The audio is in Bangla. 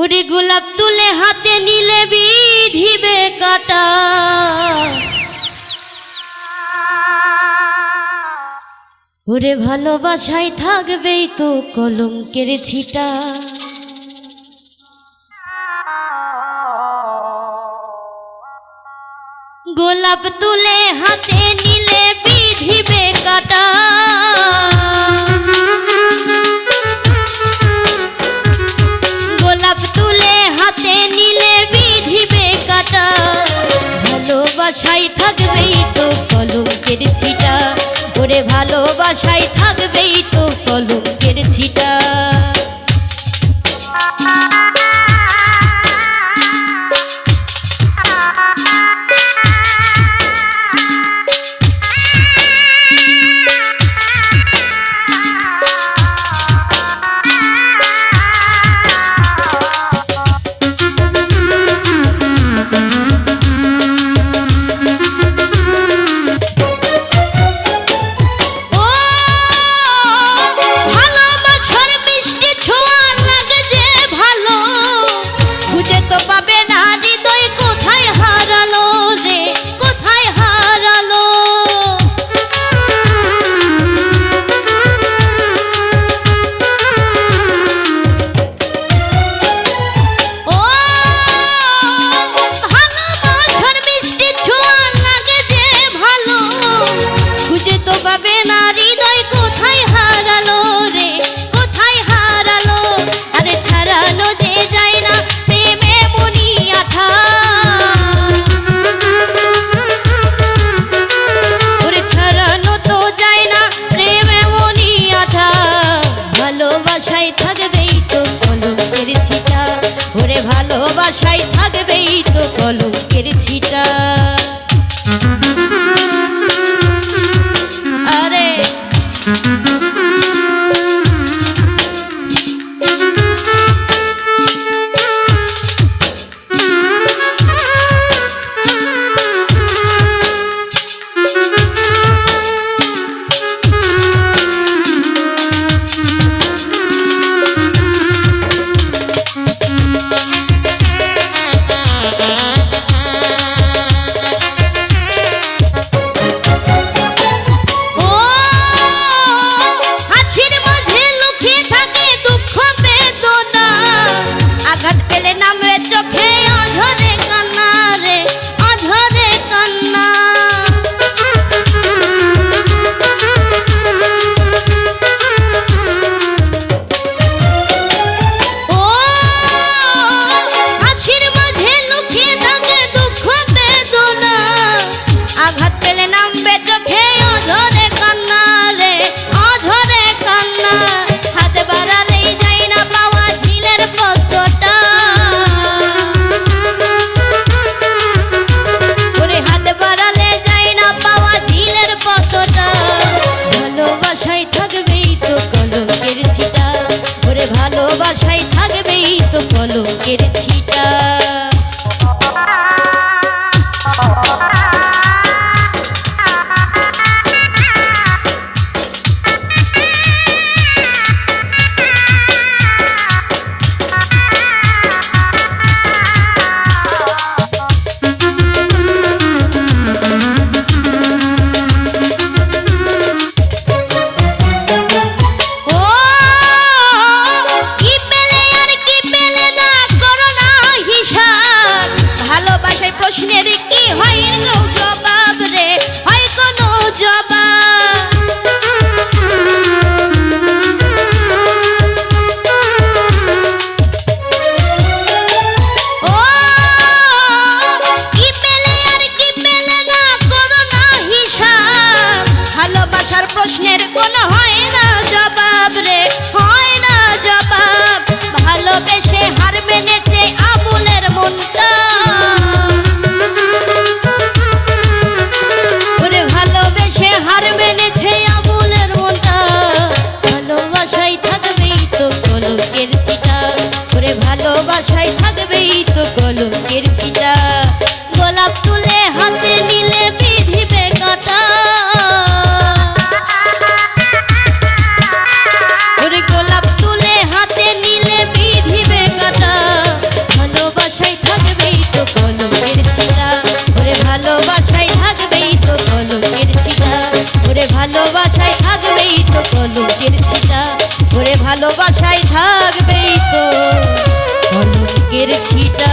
ওরে গোলাপ তুলে হাতে নিলে বিধিবে কাটা। ওরে ভালোবাসায় থাকবেই তো কলঙ্কের ছিটা। গোলাপ তুলে হাতে নি বিধিবে কাটা। গোলাপ তুলে হাতে নিলে বিধিবে কাটা। ভালোবাসাই থাকবেই তো কলঙ্কের ছিটা। ওরে ভালোবাসাই থাকবেই তো কলঙ্কের ছিটা। বাসায় থাকবেই তো কলকের ছিটা লোকের ছিট তো কলঙ্কের ছিটা। গোলাপ তুলে হাতে নিলে বিধিবে কাটা। গোলাপ তুলে হাতে নিলে বিধিবে কাটা। ভালোবাসায় থাকবেই তো কলঙ্কের ছিটা। ওরে ভালোবাসায় থাকবেই তো কলঙ্কের ছিটা। ওরে ভালোবাসায় থাকবেই তো কলঙ্কের ছিটা। ওরে ভালোবাসায় থাকবেই তো ছিটা।